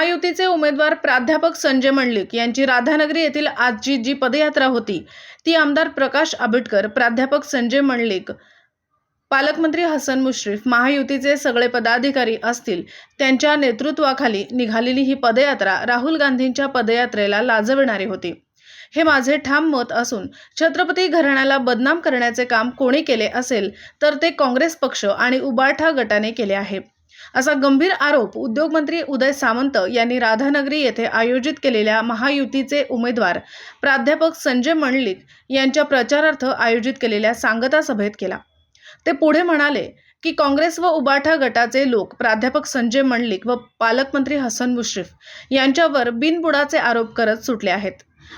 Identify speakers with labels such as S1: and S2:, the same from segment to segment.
S1: महायुतीचे उमेदवार प्राध्यापक संजय मंडलिक यांची राधानगरी येथील आजची जी पदयात्रा होती ती आमदार प्रकाश आंबेडकर प्राध्यापक संजय मंडलिक पालकमंत्री हसन मुश्रीफ महायुतीचे सगळे पदाधिकारी असतील त्यांच्या नेतृत्वाखाली निघालेली ही पदयात्रा राहुल गांधींच्या पदयात्रेला लाजविणारी होती. हे माझे ठाम मत असून छत्रपती घराण्याला बदनाम करण्याचे काम कोणी केले असेल तर ते काँग्रेस पक्ष आणि उबाठा गटाने केले आहे. असा गंभीर आरोप उद्योगमंत्री उदय सामंत यांनी राधानगरी येथे आयोजित केलेल्या महायुतीचे उमेदवार प्राध्यापक संजय मंडलिक यांच्या प्रचारार्थ आयोजित केलेल्या सांगता सभेत केला. ते पुढे म्हणाले की काँग्रेस व उबाठा गटाचे लोक प्राध्यापक संजय मंडलिक व पालकमंत्री हसन मुश्रीफ यांच्यावर बिनबुडाचे आरोप करत सुटले आहेत.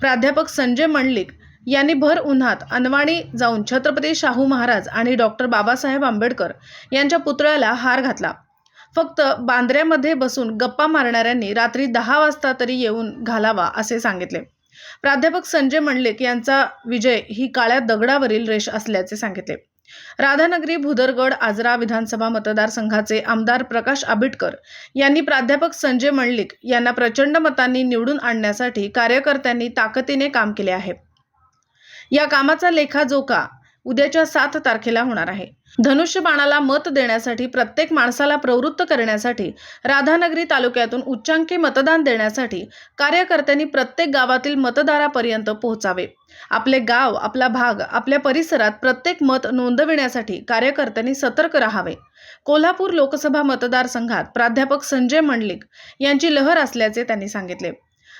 S1: प्राध्यापक संजय मंडलिक यांनी भर उन्हात अनवाणी जाऊन छत्रपती शाहू महाराज आणि डॉक्टर बाबासाहेब आंबेडकर यांच्या पुतळ्याला हार घातला. फक्त बांद्र्यामध्ये बसून गप्पा मारणाऱ्यांनी रात्री दहा वाजता तरी येऊन घालावा असे सांगितले. प्राध्यापक संजय मंडलिक यांचा विजय ही काळ्या दगडावरील रेष असल्याचे सांगितले. राधानगरी भुदरगड आजरा विधानसभा मतदारसंघाचे आमदार प्रकाश आंबेडकर यांनी प्राध्यापक संजय मंडलिक यांना प्रचंड मतांनी निवडून आणण्यासाठी कार्यकर्त्यांनी ताकदीने काम केले आहे. या कामाचा लेखाजोखा उद्याच्या सात तारखेला होणार आहे. धनुष्यबाणाला मत देण्यासाठी प्रत्येक माणसाला प्रवृत्त करण्यासाठी राधानगरी तालुक्यातून उच्चांकी मतदान देण्यासाठी कार्यकर्त्यांनी प्रत्येक गावातील मतदारापर्यंत पोहोचावे. आपले गाव आपला भाग आपल्या परिसरात प्रत्येक मत नोंदविण्यासाठी कार्यकर्त्यांनी सतर्क राहावे. कोल्हापूर लोकसभा मतदारसंघात प्राध्यापक संजय मंडलिक यांची लहर असल्याचे त्यांनी सांगितले.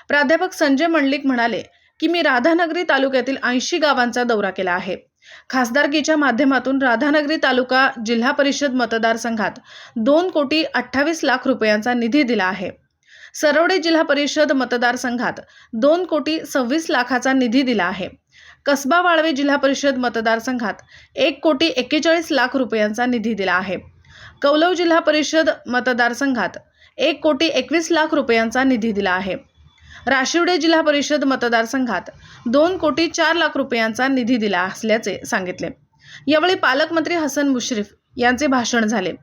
S1: प्राध्यापक संजय मंडलिक म्हणाले की मी राधानगरी तालुक्यातील ऐंशी गावांचा दौरा केला आहे. खासदारकीच्या माध्यमातून राधानगरी तालुका जिल्हा परिषद मतदारसंघात दोन कोटी अठ्ठावीस लाख रुपयांचा निधी दिला आहे. सरवडे जिल्हा परिषद मतदारसंघात दोन कोटी सव्वीस लाखाचा निधी दिला आहे. कसबा वाळवे जिल्हा परिषद मतदारसंघात एक कोटी एक्केचाळीस लाख रुपयांचा निधी दिला आहे. कौलव जिल्हा परिषद मतदारसंघात एक कोटी एकवीस लाख रुपयांचा निधी दिला आहे. राशिवडे जिल्हा परिषद मतदारसंघात दोन कोटी चार लाख रुपयांचा निधी दिला असल्याचे सांगितले. यावेळी पालकमंत्री हसन मुश्रीफ यांचे भाषण झाले.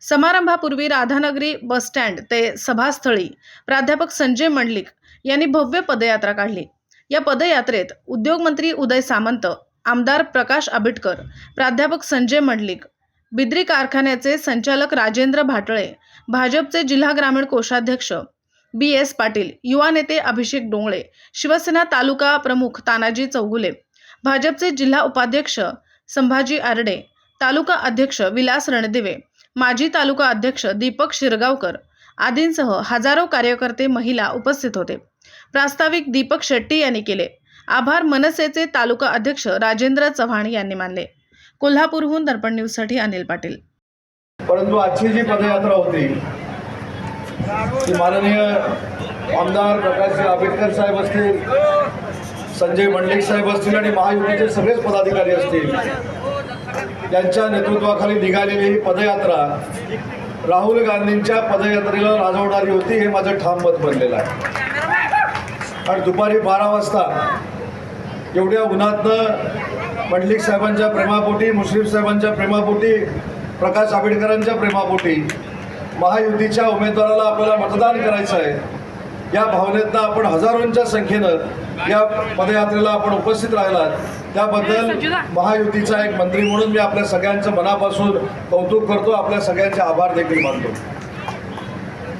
S1: समारंभापूर्वी राधानगरी बसस्टँड ते सभास्थळी प्राध्यापक संजय मंडलिक यांनी भव्य पदयात्रा काढली. या पदयात्रेत उद्योगमंत्री उदय सामंत आमदार प्रकाश आंबेडकर प्राध्यापक संजय मंडलिक बिद्री कारखान्याचे संचालक राजेंद्र भाटळे भाजपचे जिल्हा ग्रामीण कोषाध्यक्ष बी एस पाटील युवा नेते अभिषेक डोंगळे शिवसेना तालुका प्रमुख तानाजी चौगुले भाजपचे जिल्हा उपाध्यक्ष संभाजी आरडे तालुका अध्यक्ष विलास रणदिवे माजी तालुका अध्यक्ष दीपक शिरगावकर आदींसह हजारो कार्यकर्ते महिला उपस्थित होते. प्रास्ताविक दीपक शेट्टी यांनी केले. आभार मनसेचे तालुका अध्यक्ष राजेंद्र चव्हाण यांनी मानले. कोल्हापूरहून दर्पण न्यूजसाठी अनिल पाटील.
S2: परंतु आजची जी पदयात्रा होती ती माननीय आमदार प्रकाश आंबेडकर साहेब असतील संजय मंडलिक साहेब असतील आणि महायुतीचे सगळेच पदाधिकारी असतील यांच्या नेतृत्वाखाली निघालेली ही पदयात्रा राहुल गांधींच्या पदयात्रेला राजवणारी होती हे माझं ठाम मत बनलेलं आहे. आणि दुपारी बारा वाजता एवढ्या उन्हातनं मंडलिक साहेबांच्या प्रेमापोटी मुश्रीफ साहेबांच्या प्रेमापोटी प्रकाश आंबेडकरांच्या प्रेमापोटी महायुतीच्या उमेदवाराला आपल्याला मतदान करायचं आहे. या भावनेतनं आपण हजारोंच्या संख्येनं या पदयात्रेला आपण उपस्थित राहिलात. त्याबद्दल महायुतीचा एक मंत्री म्हणून मी आपल्या सगळ्यांचं मनापासून कौतुक करतो. आपल्या सगळ्यांचे आभार देखील मानतो.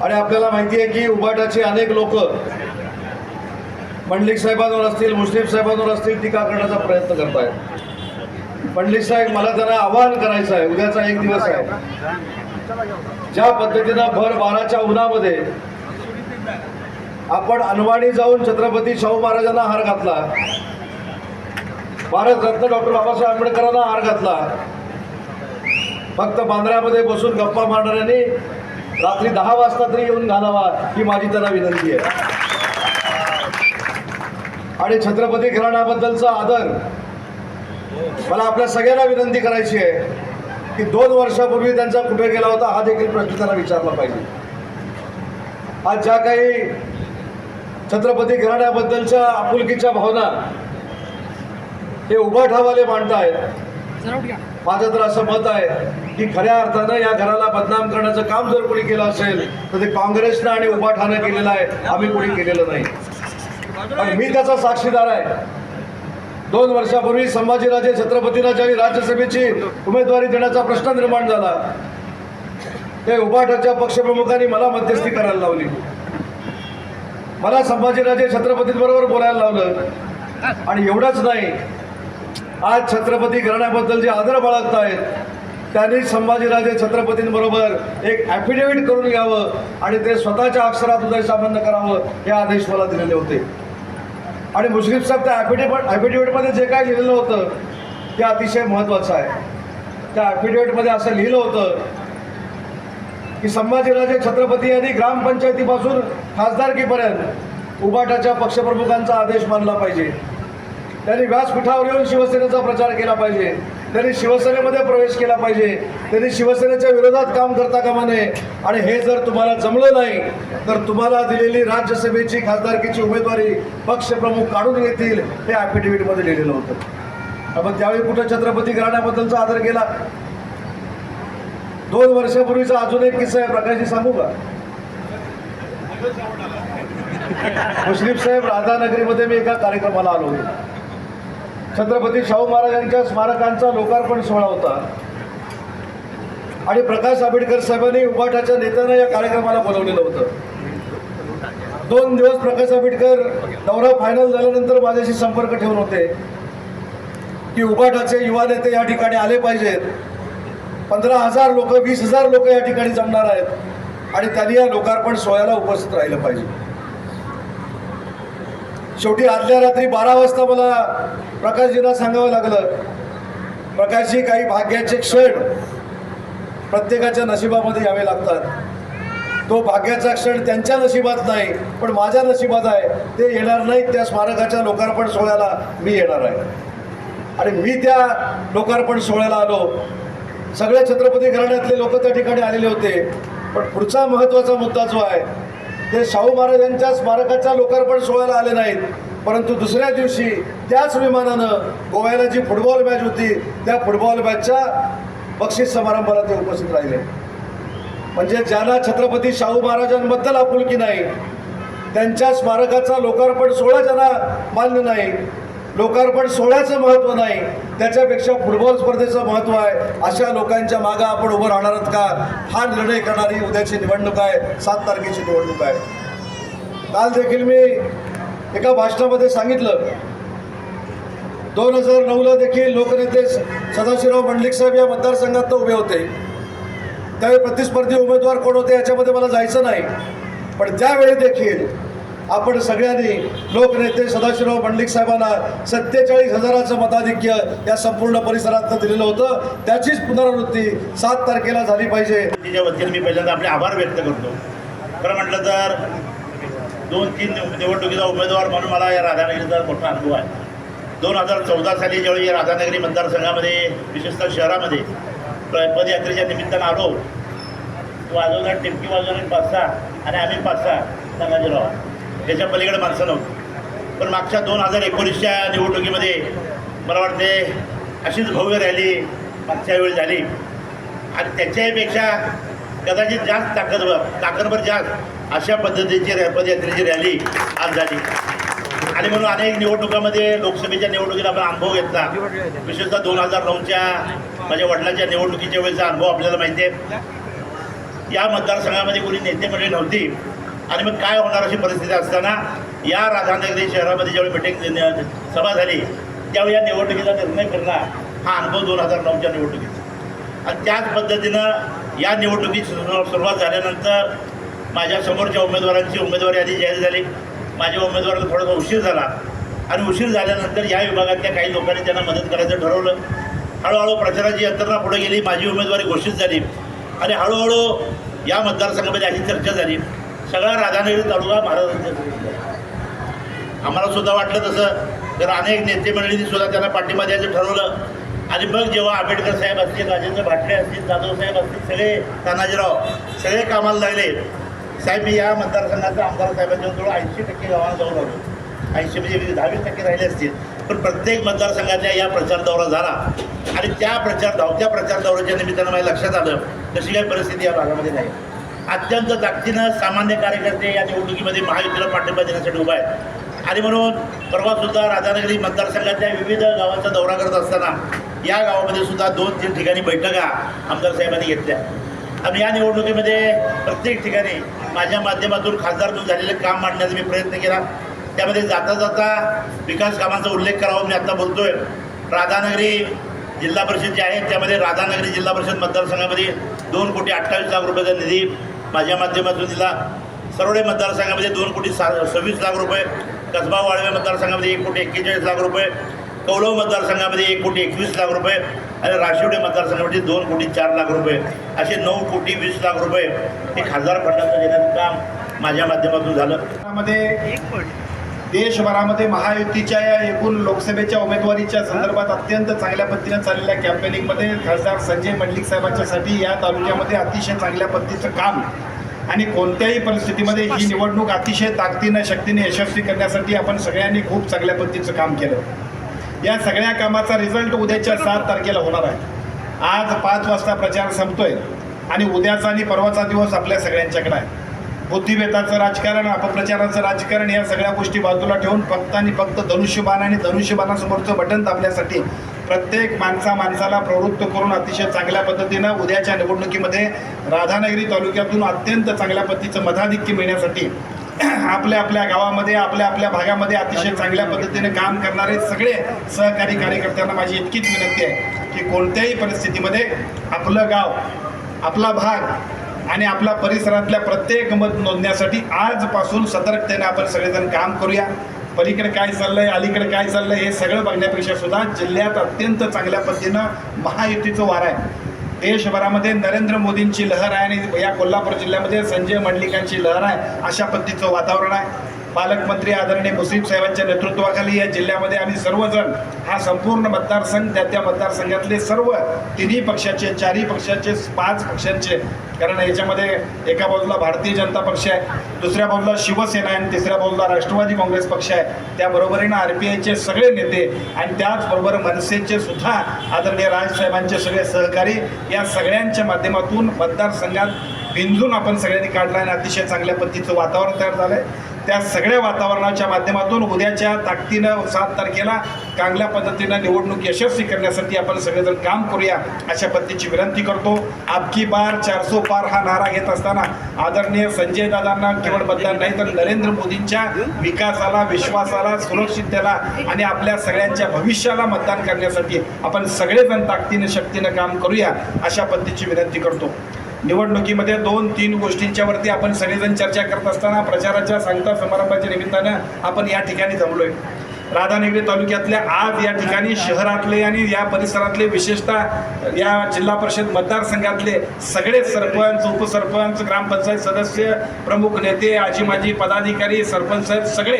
S2: आणि आपल्याला माहिती आहे की उबाटाचे अनेक लोक मंडलिक साहेबांवर असतील मुस्लिम साहेबांवर असतील टीका करण्याचा प्रयत्न करत आहेत साहेब मला त्यांना आवाहन करायचं आहे. उद्याचा एक दिवस आहे. ज्या पद्धतीनं भर बाराच्या उन्हामध्ये आपण अनवाणी जाऊन छत्रपती शाहू महाराजांना हार घातला भारतरत्न डॉक्टर बाबासाहेब आंबेडकरांना हार घातला फक्त बांद्र्यामध्ये बसून गप्पा मारणाऱ्यांनी रात्री दहा वाजता तरी येऊन घालावा ही माझी त्यांना विनंती आहे. आणि छत्रपती घराण्याबद्दलचा आदर मला आपल्या सगळ्यांना विनंती करायची आहे. की दोन वर्षापूर्वी त्यांचा कुठे गेला होता हा देखील प्रश्न त्यांना विचारला पाहिजे. आज ज्या काही छत्रपती घराण्याबद्दलच्या आपुलकीच्या भावना हे उभाठावाले मांडतायत माझं तर असं मत आहे की खऱ्या अर्थानं या घराला बदनाम करण्याचं काम जर कोणी केलं असेल तर ते काँग्रेसनं आणि उभाठानं केलेलं आहे आम्ही कोणी केलेलं नाही. आणि मी त्याचा साक्षीदार आहे. दोन वर्षापूर्वी संभाजीराजे छत्रपतीराजे राज्यसभेची उमेदवारी देण्याचा प्रश्न निर्माण झाला. ते उभाटाच्या पक्षप्रमुखांनी मला मध्यस्थी करायला लावली. मला संभाजीराजे छत्रपतींबरोबर बोलायला लावलं. आणि एवढंच नाही आज छत्रपती घराण्याबद्दल जे आदर बाळगत आहेत त्यांनी संभाजीराजे छत्रपतींबरोबर एक ॲफिडेव्हिट करून घ्यावं आणि ते स्वतःच्या अक्षरात उदय सामान्य करावं हे आदेश मला दिलेले होते. आणि मुश्रीफ साहेब त्या ॲफिडेव्हिट ॲफिडेव्हिटमध्ये जे काय लिहिलेलं होतं ते अतिशय महत्त्वाचं आहे. त्या ॲफिडेव्हिटमध्ये असं लिहिलं होतं की संभाजीराजे छत्रपती यांनी ग्रामपंचायतीपासून खासदारकीपर्यंत उबाटाच्या पक्षप्रमुखांचा आदेश मानला पाहिजे. त्यांनी व्यासपीठावर येऊन शिवसेनेचा प्रचार केला पाहिजे. त्यांनी शिवसेनेमध्ये प्रवेश केला पाहिजे. त्यांनी शिवसेनेच्या विरोधात काम करता कामा नये. आणि हे जर तुम्हाला जमलं नाही तर तुम्हाला दिलेली राज्यसभेची खासदारकीची उमेदवारी पक्षप्रमुख काढून घेतील हे ॲफिडेव्हिटमध्ये लिहिलेलं होतं. आपण त्यावेळी कुठं छत्रपती घराण्याबद्दलचा आदर केला? दोन वर्षापूर्वीचा अजून एक किस्सा आहे प्रकाशजी सांगू का? मुश्रीफ साहेब राधानगरीमध्ये मी एका कार्यक्रमाला आलो होतो. छत्रपती शाहू महाराजांच्या स्मारकांचा लोकार्पण सोहळा होता. आणि प्रकाश आंबेडकर साहेबांनी उबाटाच्या नेत्यांना या कार्यक्रमाला बोलवलेलं होतं. दोन दिवस प्रकाश आंबेडकर दौरा फायनल झाल्यानंतर माझ्याशी संपर्क ठेवून होते की उबाटाचे युवा नेते या ठिकाणी आले पाहिजेत. पंधरा हजार लोक वीस हजार लोक या ठिकाणी जमणार आहेत आणि त्यांनी या लोकार्पण सोहळ्याला उपस्थित राहिलं पाहिजे. शेवटी आदल्या रात्री बारा वाजता मला प्रकाशजींना सांगावं लागलं प्रकाशजी काही भाग्याचे क्षण प्रत्येकाच्या नशिबामध्ये यावे लागतात. तो भाग्याचा क्षण त्यांच्या नशिबात नाही पण माझ्या नशिबात आहे. ते येणार नाहीत त्या स्मारकाच्या लोकार्पण सोहळ्याला मी येणार आहे. आणि मी त्या लोकार्पण सोहळ्याला आलो. सगळ्या छत्रपती घराण्यातले लोक त्या ठिकाणी आलेले होते पण पुढचा महत्त्वाचा मुद्दा जो आहे ते शाहू महाराजांच्या स्मारकाच्या लोकार्पण सोहळ्याला आले नाहीत. परंतु दुसऱ्या दिवशी त्याच विमानानं गोव्याला जी फुटबॉल मॅच होती त्या फुटबॉल मॅचच्या बक्षीस समारंभाला ते उपस्थित राहिले. म्हणजे ज्यांना छत्रपती शाहू महाराजांबद्दल आपुलकी नाही त्यांच्या स्मारकाचा लोकार्पण सोहळा ज्यांना मान्य नाही लोकार्पण सोहळ्याचं महत्त्व नाही त्याच्यापेक्षा फुटबॉल स्पर्धेचं महत्त्व आहे. अशा लोकांच्या मागं आपण उभं राहणार आहोत का? हा निर्णय करणारी उद्याची निवडणूक आहे सात तारखेची निवडणूक आहे. काल देखील मी एका भाषणामध्ये सांगितलं. दोन हजार नऊला देखील लोकनेते सदाशिवराव मंडलिक साहेब या मतदारसंघात उभे होते. त्यावेळी प्रतिस्पर्धी उमेदवार कोण होते याच्यामध्ये मला जायचं नाही. पण त्यावेळी देखील आपण सगळ्यांनी लोकनेते सदाशिवराव मंडलिक साहेबांना सत्तेचाळीस हजाराचं मताधिक्य या संपूर्ण परिसरात दिलेलं होतं. त्याचीच पुनरावृत्ती सात तारखेला झाली पाहिजे.
S3: तिच्या वतीने मी पहिल्यांदा आपले आभार व्यक्त करतो. खरं म्हटलं तर दोन तीन निवडणुकीचा उमेदवार म्हणून मला या राधानगरीचा मोठा अनुभव आहे. दोन हजार चौदा साली ज्यावेळी या राधानगरी मतदारसंघामध्ये विशेषतः शहरामध्ये पदयात्रेच्या निमित्तानं आलो वाजवणार टिमकी वाजवणारी पाच सहा आणि आम्ही पाच सहा संभाजीराव. त्याच्या पलीकडे माणसं नव्हती. पण मागच्या दोन हजार एकोणीसच्या निवडणुकीमध्ये मला वाटते अशीच भव्य रॅली मागच्या वेळी झाली. आणि त्याच्यापेक्षा कदाचित जास्त ताकदवर ताकदवर जास्त अशा पद्धतीची पदयात्रेची रॅली आज झाली. आणि म्हणून अनेक निवडणुकामध्ये लोकसभेच्या निवडणुकीत आपण अनुभव घेतला. विशेषतः दोन हजार नऊच्या माझ्या वडिलांच्या निवडणुकीच्या वेळेचा अनुभव आपल्याला माहिती आहे. या मतदारसंघामध्ये कोणी नेते मंडळी नव्हती. आणि मग काय होणार अशी परिस्थिती असताना या राधानगरी शहरामध्ये ज्यावेळी मिटिंग सभा झाली त्यावेळी या निवडणुकीचा निर्णय करणार हा अनुभव दोन हजार नऊच्या निवडणुकीचा. आणि त्याच पद्धतीनं या निवडणुकीची सुरु- सुरुवात झाल्यानंतर माझ्या समोरच्या उमेदवारांची उमेदवारी आधी जाहीर झाली. माझ्या उमेदवाराला थोडासा उशीर झाला. आणि उशीर झाल्यानंतर या विभागातल्या काही लोकांनी त्यांना मदत करायचं ठरवलं. हळूहळू प्रचाराची यंत्रणा पुढे गेली माझी उमेदवारी घोषित झाली. आणि हळूहळू या मतदारसंघामध्ये अशी चर्चा झाली. सगळा राधानगरी तालुका महाराष्ट्राचा आम्हाला सुद्धा वाटलं तसं. तर अनेक नेते मंडळींनी सुद्धा त्यांना पाठिंबा द्यायचं ठरवलं. आणि मग जेव्हा आंबेडकर साहेब असतील राजेंद्र भाटले असतील जाधव साहेब असतील सगळे तानाजीराव सगळे कामाला लागले. साहेब मी या मतदारसंघाचा आमदार साहेबांच्या जवळ ऐंशी टक्के गावाला जाऊन आलो. ऐंशी म्हणजे दहावीस टक्के राहिले असतील. पण प्रत्येक मतदारसंघाचा या प्रचार दौरा झाला. आणि त्या प्रचार धावत्या प्रचार दौऱ्याच्या निमित्तानं माझ्या लक्षात आलं तशी काही परिस्थिती या भागामध्ये नाही. अत्यंत ताकदीनं सामान्य कार्यकर्ते या निवडणुकीमध्ये महायुतीला पाठिंबा देण्यासाठी उभा आहेत. आणि म्हणून परवासुद्धा राधानगरी मतदारसंघाच्या विविध गावांचा दौरा करत असताना या गावामध्ये सुद्धा दोन तीन ठिकाणी बैठका आमदार साहेबांनी घेतल्या. आणि या निवडणुकीमध्ये प्रत्येक ठिकाणी माझ्या माध्यमातून खासदार झालेलं काम मांडण्याचा मी प्रयत्न केला. त्यामध्ये जाता जाता विकास कामांचा उल्लेख करावा मी आत्ता बोलतोय. राधानगरी जिल्हा परिषद जे आहे त्यामध्ये राधानगरी जिल्हा परिषद मतदारसंघामध्ये दोन कोटी अठ्ठावीस लाख रुपयाचा निधी माझ्या माध्यमातून दिला सरोडे मतदारसंघामध्ये दोन कोटी सा सव्वीस लाख रुपये कसबा वाळवे मतदारसंघामध्ये एक कोटी एक्केचाळीस लाख रुपये कौलव मतदारसंघामध्ये एक कोटी एकवीस लाख रुपये आणि राशिवडे मतदारसंघामध्ये दोन कोटी चार लाख रुपये. असे नऊ कोटी वीस लाख रुपये हे खासदार फंडाचं देण्याचं काम माझ्या माध्यमातून झालं.
S4: मध्ये देशभरामध्ये महायुतीच्या या एकूण लोकसभेच्या उमेदवारीच्या संदर्भात अत्यंत चांगल्या पद्धतीनं चाललेल्या कॅम्पेनिंगमध्ये खासदार संजय मंडलिक साहेबांच्यासाठी या तालुक्यामध्ये अतिशय चांगल्या पद्धतीचं काम आणि कोणत्याही परिस्थितीमध्ये ही निवडणूक अतिशय ताकदीनं शक्तीने यशस्वी करण्यासाठी आपण सगळ्यांनी खूप चांगल्या पद्धतीचं काम केलं. या सगळ्या कामाचा रिझल्ट उद्याच्या सात तारखेला होणार आहे. आज पाच वाजता प्रचार संपतोय आणि उद्याचा आणि परवाचा दिवस आपल्या सगळ्यांच्याकडे आहे. बुद्धिभेदाचं राजकारण अपप्रचाराचं राजकारण या सगळ्या गोष्टी बाजूला ठेवून फक्त आणि फक्त धनुष्यबाण आणि धनुष्यबाणासमोरचं बटन दाबण्यासाठी प्रत्येक माणसा माणसाला प्रवृत्त करून अतिशय चांगल्या पद्धतीनं उद्याच्या निवडणुकीमध्ये राधानगरी तालुक्यातून अत्यंत चांगल्या पद्धतीचं मताधिक्य मिळण्यासाठी आपल्या आपल्या गावामध्ये आपल्या आपल्या भागामध्ये अतिशय चांगल्या पद्धतीने काम करणारे सगळे सहकारी कार्यकर्त्यांना माझी इतकीच विनंती आहे की कोणत्याही परिस्थितीमध्ये आपलं गाव आपला भाग आणि आपल्या परिसरातल्या प्रत्येक मत नोंदण्यासाठी आजपासून सतर्कतेने आपण सगळेजण काम करूया. पलीकडे काय चाललंय अलीकडे काय चाललंय हे सगळं बघण्यापेक्षा सुद्धा जिल्ह्यात अत्यंत चांगल्या पद्धतीनं महायुतीचं वार आहे. देशभरामध्ये नरेंद्र मोदींची लहर आहे आणि या कोल्हापूर जिल्ह्यामध्ये संजय मंडलिकांची लहर आहे अशा पद्धतीचं वातावरण आहे. पालकमंत्री आदरणीय मुस्लिम साहेबांच्या नेतृत्वाखाली या जिल्ह्यामध्ये आम्ही सर्वजण हा संपूर्ण मतदारसंघ त्या त्या मतदारसंघातले सर्व तिन्ही पक्षाचे चारही पक्षाचे पाच पक्षांचे कारण याच्यामध्ये एका बाजूला भारतीय जनता पक्ष आहे दुसऱ्या बाजूला शिवसेना आहे आणि तिसऱ्या बाजूला राष्ट्रवादी काँग्रेस पक्ष आहे. त्याबरोबरीनं आर पी आयचे सगळे नेते आणि त्याचबरोबर मनसेचे सुद्धा आदरणीय राजसाहेबांचे सगळे सहकारी या सगळ्यांच्या माध्यमातून मतदारसंघात बिंजून आपण सगळ्यांनी काढलं आणि अतिशय चांगल्या पद्धतीचं वातावरण तयार झालं आहे त्या सगळ्या वातावरणाच्या माध्यमातून उद्याच्या ताकदीनं सात तारखेला चांगल्या पद्धतीनं निवडणूक यशस्वी करण्यासाठी आपण सगळेजण काम करूया अशा पद्धतीची विनंती करतो. आपकी बार चारसो पार हा नारा घेत असताना आदरणीय संजय दादांना केवळ मतदान नाही तर नरेंद्र मोदींच्या विकासाला विश्वासाला सुरक्षिततेला आणि आपल्या सगळ्यांच्या भविष्याला मतदान करण्यासाठी आपण सगळेजण ताकदीनं शक्तीनं काम करूया अशा पद्धतीची विनंती करतो. निवडणुकीमध्ये दोन तीन गोष्टींच्यावरती आपण सगळेजण चर्चा करत असताना प्रचाराच्या सांगता समारंभाच्या निमित्तानं आपण या ठिकाणी जमलोय. राधानगरी तालुक्यातल्या आज या ठिकाणी शहरातले आणि या परिसरातले विशेषतः या जिल्हा परिषद मतदारसंघातले सगळे सरपंच उपसरपंच ग्रामपंचायत सदस्य प्रमुख नेते आजी माजी पदाधिकारी सरपंच साहेब सगळे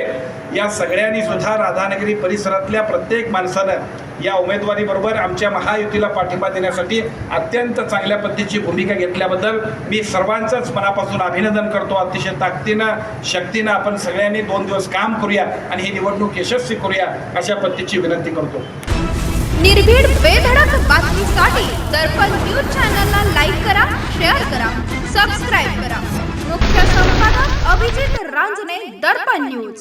S4: या सगळ्यांनी सुद्धा राधानगरी परिसरातल्या प्रत्येक माणसानं या उमेदवारीबरोबर आमच्या महायुतीला पाठिंबा देण्यासाठी अत्यंत चांगल्या पद्धतीची भूमिका घेतल्याबद्दल मी सर्वांचंच मनापासून अभिनंदन करतो. अतिशय ताकदीनं शक्तीनं आपण सगळ्यांनी दोन दिवस काम करूया आणि ही निवडणूक यशस्वी करूया अशा पद्धतीची विनंती करतो.
S5: निर्भीड बेधडक बातमीसाठी दर्पण न्यूज चॅनलला लाईक करा शेअर करा सबस्क्राईब करा. मुख्य संपादक अभिजित रांजणे दर्पण न्यूज.